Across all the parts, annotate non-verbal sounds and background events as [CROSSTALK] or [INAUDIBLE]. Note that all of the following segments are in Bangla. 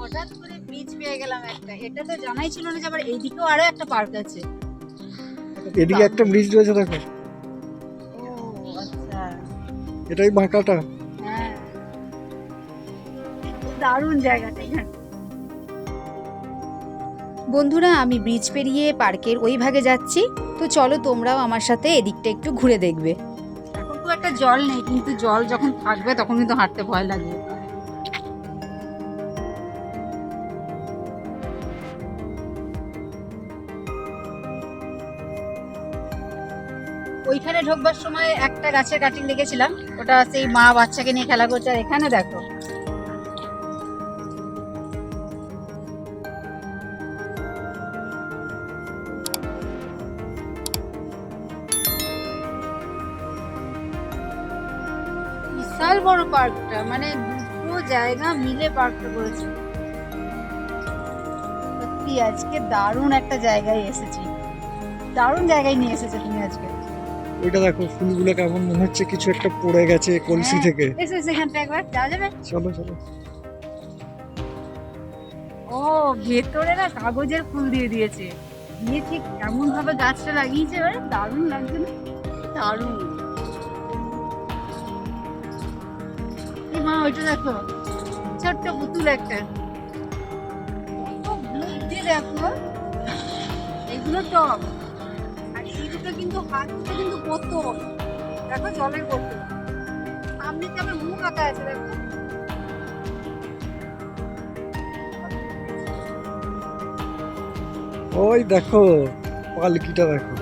হঠাৎ করে ব্রিজ পেয়ে গেলাম একটা। এটা তো জানাই ছিল না যে আবার এইদিকেও আরও একটা পার্ক আছে। এদিকে একটা ব্রিজ রয়েছে দেখো। আচ্ছা। এটাই বাঁকাটা। হ্যাঁ। দারুণ জায়গাটা এখানে। বন্ধুরা আমি ব্রিজ পেরিয়ে পার্কের ওই ভাগে যাচ্ছি। তো চলো তোমরাও আমার সাথে এদিকটা একটু ঘুরে দেখবে। এখন তো একটা জল নেই কিন্তু জল যখন থাকবে তখন কিন্তু হাঁটতে ভয় লাগবে ওইখানে ঢোকবার সময় একটা গাছের কাটিং দেখেছিলাম। ওটা সেই মা বাচ্চাকে নিয়ে খেলা করছে। আর এখানে দেখো। বিশাল বড় পার্কটা। মানে দুটো জায়গা মিলে পার্কটা করেছে। সত্যি, আজকে দারুণ একটা জায়গায় এসেছি। দারুণ জায়গায় নিয়ে এসেছে তুমি আজকে। ওইটা দেখো ফুলগুলো কেমন মনে হচ্ছে কিছু একটা পড়ে গেছে কলসি হ্যাঁ। থেকে। এসে সেখানটা একবার যাওয়া যাবে? চলো চলো। ও ভেতরে না কাগজের ফুল দিয়ে দিয়েছে। দিয়ে ঠিক এমন ভাবে গাছটা লাগিয়েছে এবারে দারুণ লাগছে না? দারুণ। মা ওইটা দেখো ছোট্ট পুতুল একটা। দেখো। এগুলো টপ দুটো কিন্তু হাত দুটো কিন্তু বোতল দেখো জলের বোতল সামনে তো আমার মুখ আঁকা আছে দেখো। ওই দেখো পালকিটা দেখো।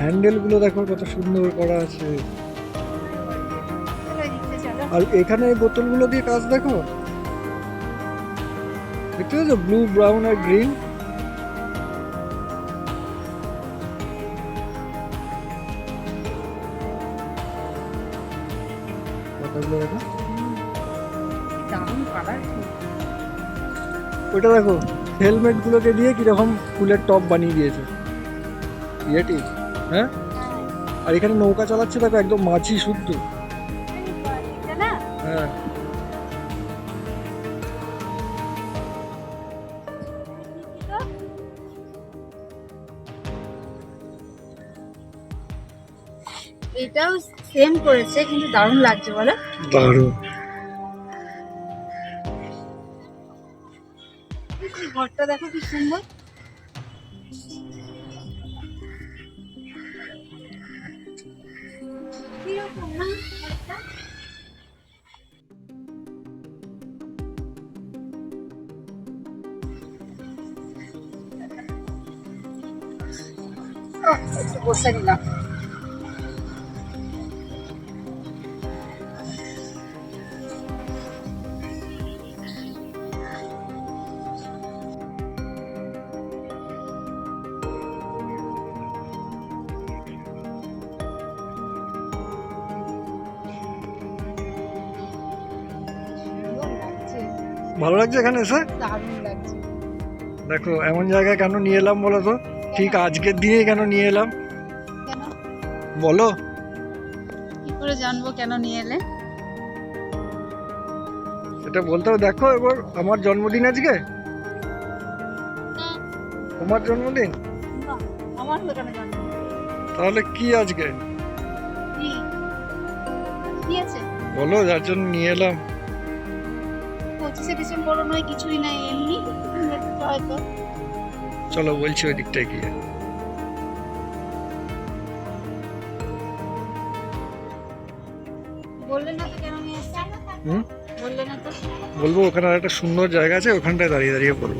হ্যান্ডেলগুলো দেখো কত সুন্দর করা আছে। আর এখানে এই বোতলগুলো দিয়ে কাজ দেখো। দেখতে পাচ্ছ ব্লু ব্রাউন আর গ্রিন? দারুণ কালার ওটা দেখো হেলমেট গুলোকে দিয়ে কীরকম ফুলের টপ বানিয়ে দিয়েছে। ইয়েটি হ্যাঁ? আর এখানে নৌকা চালাচ্ছে দেখো একদম মাছি শুদ্ধ। হ্যাঁ। এটাও সেম করেছে কিন্তু দারুণ লাগছে বলো? দারুণ। ঘরটা দেখো কি সুন্দর। কীরকম না একটু বসে নিলাম। ভালো লাগছে এখানে এসে? দারুণ লাগছে। দেখো এমন জায়গায় কেন নিয়ে এলাম বলো তো? ঠিক আজকের দিনেই কেন নিয়ে এলাম? বলো। কি করে জানব কেন নিয়ে এলে? এটা বলতে হবে দেখো এবার আমার জন্মদিন আজকে? তোমার জন্মদিন? আমার কেন জানব তাহলে কি আজকে? কি? কি আছে বলো যার জন্য নিয়ে এলাম। পঁচিশে নয় কিছুই নাই এমনি। হয়তো। চলো বলছি ওই দিকটায় গিয়ে। বললে না তো কেন নিয়ে এসছে? বললে না তো। বলব ওখানে আর একটা সুন্দর জায়গা আছে ওখানটায় দাঁড়িয়ে দাঁড়িয়ে বলব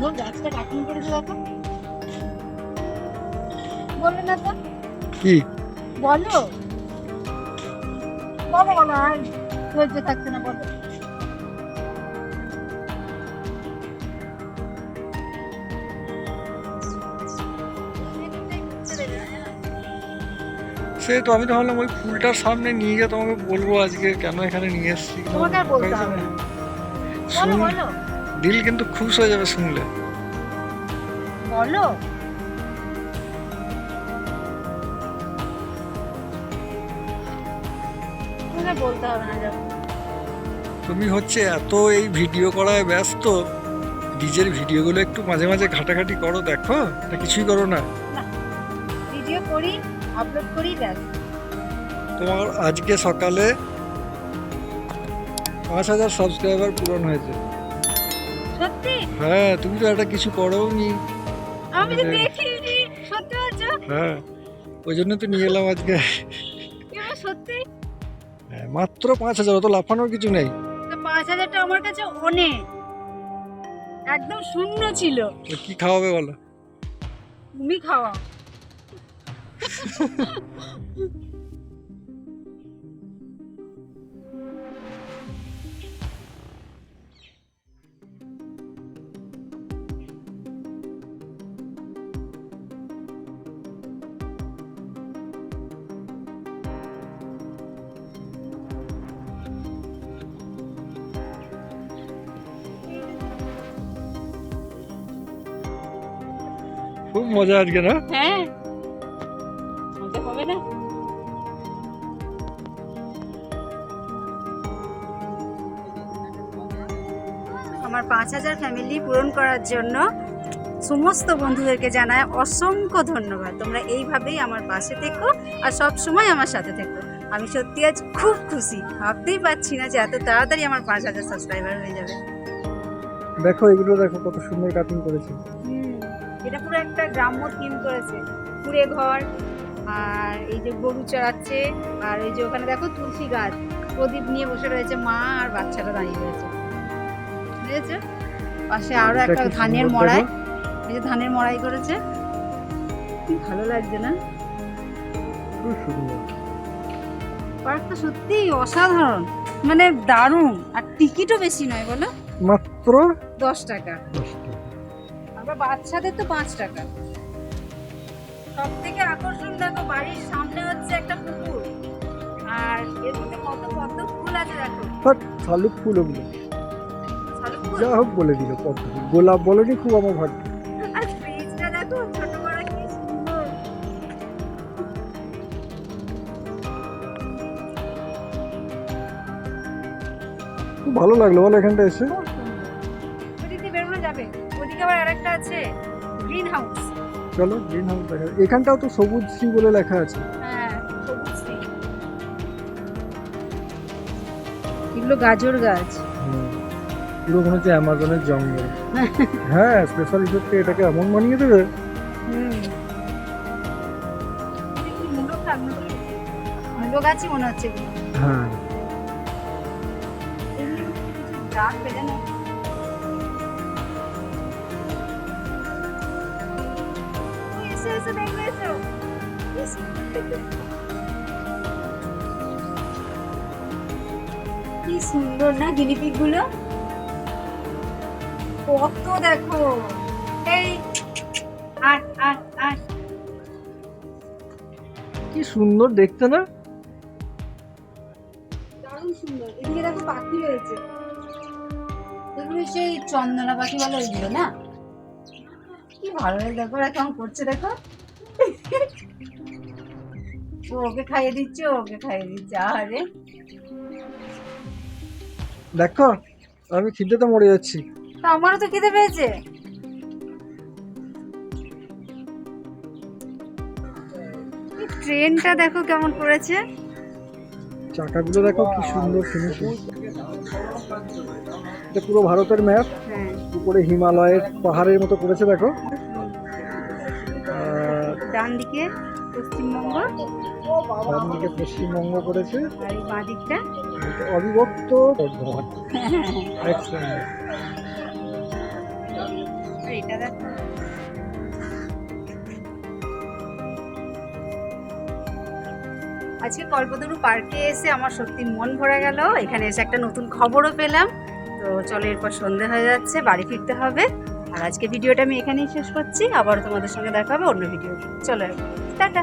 সুন্দর গাছটা কাটিং করেছে দেখো বললে না তো। কি? বলো। বলো বলো আর ধৈর্য থাকছে না বলো। সে তো আমি তো ভাবলাম ওই ফুলটার সামনে নিয়ে গিয়ে তোমাকে বলব আজকে কেন এখানে নিয়ে এসেছি। তোমাকে আর বলতে হবে না। বলো বলো। দিল কিন্তু খুশ হয়ে যাবে শুনলে। বলো। বলতে হবে না যখন তুমি হচ্ছে এত এই ভিডিও করায় ব্যস্ত নিজের ভিডিওগুলো একটু মাঝে মাঝে ঘাটাঘাটি করো দেখো না কিছুই করো না? ভিডিও করি আপলোড করি ব্যাস। তোমার আজকে সকালে পাঁচ হাজার সাবস্ক্রাইবার পূরণ হয়েছে। হ্যাঁ তুমি তো একটা কিছু করো নি আমি তো মানে- দেখিনি সত্যি বলছো? হ্যাঁ ওই জন্য তো নিয়ে এলাম আজকে। সত্যি? হ্যাঁ, মাত্র পাঁচ হাজার অত লাফানোর কিছু নেই। পাঁচ হাজারটা আমার কাছে অনেক। একদম শূন্য ছিল। কি খাওয়াবে বলো? তুমি খাওয়া খুব মজা আজকে না? হ্যাঁ। মজা হবে না? আমার পাঁচ হাজার ফ্যামিলি পূরণ করার জন্য সমস্ত বন্ধুদেরকে জানায় অসংখ্য ধন্যবাদ। তোমরা এইভাবেই আমার পাশে থেকো আর সব সময় আমার সাথে থেকো। আমি সত্যি আজ খুব খুশি। ভাবতেই পারছি না যে এত তাড়াতাড়ি আমার পাঁচ হাজার সাবস্ক্রাইবার হয়ে যাবে। দেখো এগুলো দেখো কত সুন্দর কাটিং করেছে। হুম, এটা পুরো একটা গ্রাম্য থিম করেছে। কুড়ে ঘর আর এই যে গরু চড়াচ্ছে আর এই যে ওখানে দেখো তুলসী গাছ। প্রদীপ নিয়ে বসে রয়েছে মা আর বাচ্চাটা দাঁড়িয়ে রয়েছে। বুঝেছ? পাশে আরও একটা ধানের মড়াই। এই যে ধানের মড়াই করেছে। কি ভালো লাগছে না? পার্কটা সত্যি অসাধারণ। মানে দারুণ। আর টিকিটও বেশি নয় বলো? মাত্র দশ টাকা। দশ টাকা। আবার বাচ্চাদের তো পাঁচ টাকা। সব থেকে আকর্ষণ দেখো বাড়ির সামনে হচ্ছে একটা পুকুর। আর এর মধ্যে কত কত ফুল আছে দেখো। শালুক ফুল ওগুলো। যা হোক বলে দিল গোলাপ বলেনি খুব আমার ভাগ্য। আর ফ্রিজটা দেখো ছোট বড় কি সুন্দর। খুব ভালো লাগল বলো এখানটা এসে। আছে? গ্রিন হাউস চলো গ্রিন হাউস দেখা এখানটাও তো সবুজ শ্রী বলে লেখা আছে। হ্যাঁ সবুজ শ্রী। এগুলো গাজর গাছ। পুরো মনে হচ্ছে অ্যামাজনের জঙ্গল। [LAUGHS] হ্যাঁ স্পেশাল ইফেক্টে এটাকে এমন বানিয়ে দেবে। গাছই মনে হচ্ছে হ্যাঁ। ডাক পেলে না। কি সুন্দর না গুলো কত দেখো এই আট আট আট কি সুন্দর দেখতে না দারুণ সুন্দর এদিকে দেখো পাখি রয়েছে এগুলো সেই চন্দনা পাখি বলে ওইগুলো না ভালো লাগে? দেখো ওরা কেমন করছে দেখো। ও ওকে খাইয়ে দিচ্ছে ওকে খাইয়ে দিচ্ছে। আরে দেখো আমি খিদেতে মরে যাচ্ছি। তা আমারও তো খিদে পেয়েছে। ট্রেনটা দেখো কেমন করেছে। চাকাগুলো দেখো কি সুন্দর ফিনিশিং এটা পুরো ভারতের ম্যাপ উপরে হিমালয়ের পাহাড়ের মতো করেছে দেখো। ডান দিকে পশ্চিমবঙ্গ ডান দিকে পশ্চিমবঙ্গ করেছে। আর এই বাঁ দিকটা অবিভক্ত বর্ধমান। [LAUGHS] এটা দেখো। আজকে কল্পতরু পার্কে এসে আমার সত্যি মন ভরে গেল। এখানে এসে একটা নতুন খবরও পেলাম। তো চলো এরপর সন্ধে হয়ে যাচ্ছে বাড়ি ফিরতে হবে। আর আজকে ভিডিওটা আমি এখানেই শেষ করছি। আবার তোমাদের সঙ্গে দেখা হবে অন্য ভিডিও চলো টাটা।